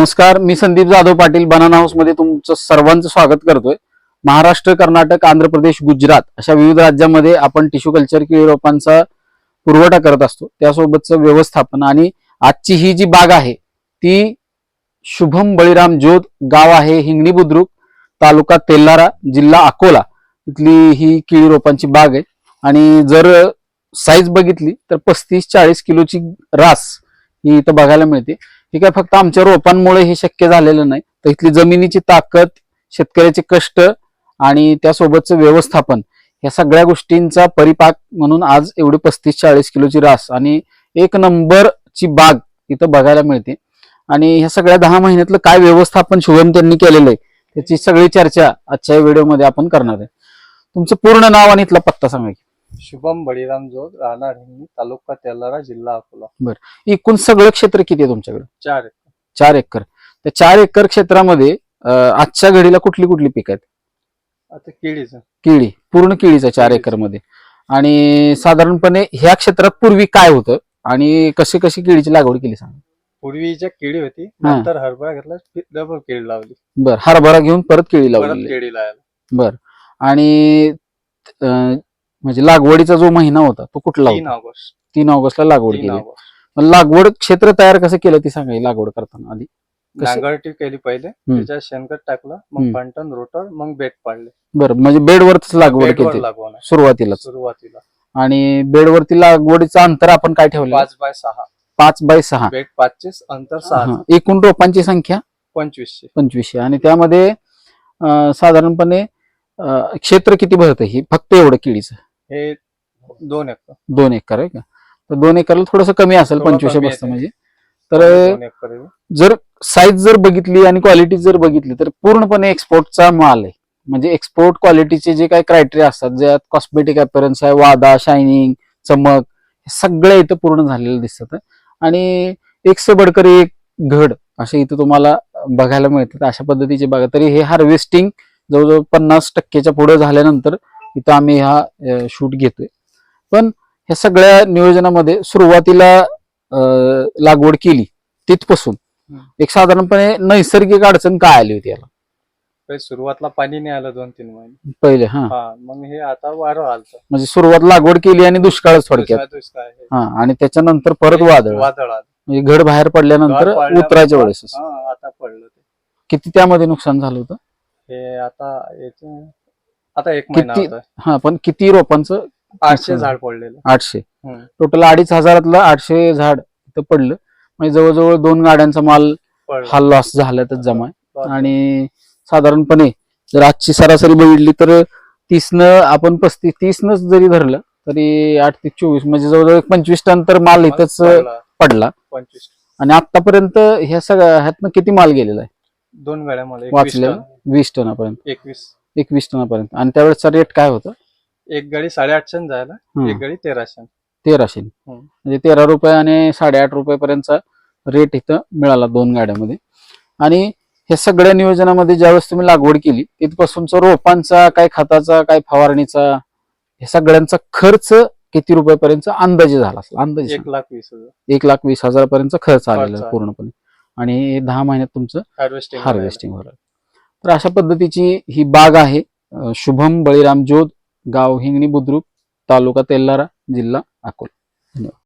नमस्कार मी संदीप जाधव पाटील बनाना हाऊसमध्ये तुमचं सर्वांचं स्वागत करतोय. महाराष्ट्र कर्नाटक आंध्र प्रदेश गुजरात अशा विविध राज्यांमध्ये आपण टिश्यू कल्चर केळी रोपांचा पुरवठा करत असतो. त्यासोबतचं व्यवस्थापन आणि आजची ही जी बाग आहे ती शुभम बळीराम जोत गाव आहे हिंगणी बुद्रुक तालुका तेल्लारा जिल्हा अकोला. इथली ही केळी रोपांची बाग आहे. आणि जर साईज बघितली तर पस्तीस चाळीस किलोची रास ही इथं बघायला मिळते. ठीक आहे फक्त आमच्या रोपांमुळे हे शक्य झालेलं नाही. तर इथली जमिनीची ताकद शेतकऱ्याचे कष्ट आणि त्यासोबतचं व्यवस्थापन या सगळ्या गोष्टींचा परिपाक म्हणून आज एवढी पस्तीस चाळीस किलोची रास आणि एक नंबरची बाग इथं बघायला मिळते. आणि ह्या सगळ्या दहा महिन्यातलं काय व्यवस्थापन शुभम त्यांनी केलेलं आहे त्याची सगळी चर्चा आजच्या व्हिडिओमध्ये आपण करणार आहे. तुमचं पूर्ण नाव आणि इथला पत्ता सांगा की. शुभम बळीराम जोत राहणार हिंगणी तालुका तेलारा जिल्हा अकोला. एकूण सगळं क्षेत्र किती आहे तुमच्याकडे? चार एकर. चार एकर. त्या चार एकर क्षेत्रामध्ये अं, आजच्या घडीला कुठली कुठली पिकं आहेत? आता केळीच. केळी. पूर्ण केळीचं चार. एकरमध्ये आणि साधारणपणे ह्या क्षेत्रात पूर्वी काय होतं? आणि कशी कशी केळीची लागवड केली सांग? पूर्वीच्या केळी होती. नंतर हरभरा घेतला डबल केळी लावली. बर. हरभरा घेऊन परत केळी परत लावली. केळी लावायला बर. आणि अं, म्हणजे लागवडीचा जो महिना होता तो कुठला तीन होता? ऑगस्ट. तीन ऑगस्टला लागवड तीन केली. ऑगस्ट. मग लागवड क्षेत्र तयार कसं केलं ती सांगा ही लागवड करताना आधी. कसं? नांगरटी केली पहिले त्याच्यात शेणखत टाकलं हम्म. मग फंटन रोटर मग बेड पाडले. बरं म्हणजे बेडवरच लागवड बेडवर केली. लागवणार सुरुवातीला सुरुवातीला. आणि बेडवरती लागवडीचं अंतर आपण काय ठेवलं? पाच बाय सहा. पाच बाय सहा. बेड पाचचे अंतर सहा. हा. एकूण रोपांची संख्या? पंचवीसशे. पंचवीसशे. आणि त्यामध्ये अं, साधारणपणे अं, क्षेत्र किती भरतं? ही फक्त एवढं केळीचं. हे दोन एकर. दोन एकर आहे का? तर दोन एकरला थोडंसं कमी असेल थोडं पंचवीसशे कमी बसतं. म्हणजे. तर दोन एकर आहे. जर साईज जर बघितली आणि क्वालिटी जर बघितली तर पूर्णपणे एक्सपोर्टचा माल आहे. म्हणजे एक्सपोर्ट क्वालिटीचे जे काही क्रायटेरिया असतात ज्यात कॉस्मेटिक अपरन्स आहे वादा शायनिंग चमक हे सगळे इथं पूर्ण झालेलं दिसतात. आणि एक से बडकर एक घड असे इथं तुम्हाला बघायला मिळतात अशा पद्धतीचे बघा. तरी हे हार्वेस्टिंग जवळजवळ पन्नास टक्क्याच्या पुढे झाल्यानंतर इथं आम्ही हा शूट घेतोय. पण ह्या सगळ्या नियोजनामध्ये सुरुवातीला लागवड केली तिथपासून. एक साधारणपणे नैसर्गिक अडचण काय आली होती याला? पहिले सुरुवातला पाणी नाही आलं दोन तीन महिने. पहिले हा. मग हे आता वारं आलतं. म्हणजे सुरुवात लागवड केली आणि दुष्काळच थोडक्यात. हा. आणि त्याच्यानंतर परत वादळ. वादळ आलं. म्हणजे घड बाहेर पडल्यानंतर उतरायच्या वेळेस. आता पडलं किती त्यामध्ये नुकसान झालं होतं? हे आता याचे आता एक महिना किती- हा पण किती रोपांचं? आठशे झाड पडलेलं. आठशे. हम्म. टोटल अडीच हजारातलं आठशे झाड इथं पडलं. म्हणजे जवळजवळ दोन गाड्यांचा माल पडलं. हा लॉस झाल्यातच जमा. आहे. बरं. आणि साधारणपणे जर आजची सरासरी बघितली तर तीसनं आपण पस्तीस तीसनच जरी धरलं तरी आठ ते चोवीस म्हणजे जवळजवळ एक पंचवीस टन तर माल इथंच पडला. पडला. पंचवीस. आणि आतापर्यंत ह्या सगळ्या ह्यातनं किती माल गेलेला आहे? दोन गाड्या मला. एकवीस वाचलेलं? टन. वीस टनापर्यंत. एकवीस. एकवीस टनापर्यंत. आणि त्यावेळेसचा रेट काय होता? एक गाडी साडेआठशे जायला एक गाडी तेराशे तेराशे म्हणजे तेरा रुपये आणि साडेआठ रुपयापर्यंतचा रेट इथं मिळाला दोन गाड्यामध्ये. आणि हे सगळ्या नियोजनामध्ये ज्यावेळेस तुम्ही लागवड केली तिथपासूनचा रोपांचा काय खताचा काय फवारणीचा हे सगळ्यांचा खर्च किती रुपयापर्यंतचा अंदाजे झाला असेल? अंदाजे एक लाख वीस हजार. एक लाख वीस हजारापर्यंतचा खर्च आलेला. पूर्णपणे. आणि दहा महिन्यात तुमचं हार्वेस्टिंग हार्वेस्टिंग होणार तर अशा पद्धतीची ही बाग आहे. शुभम बळीराम जोध गाव हिंगणी बुद्रुक तालुका तेल्लारा जिल्हा अकोला. धन्यवाद.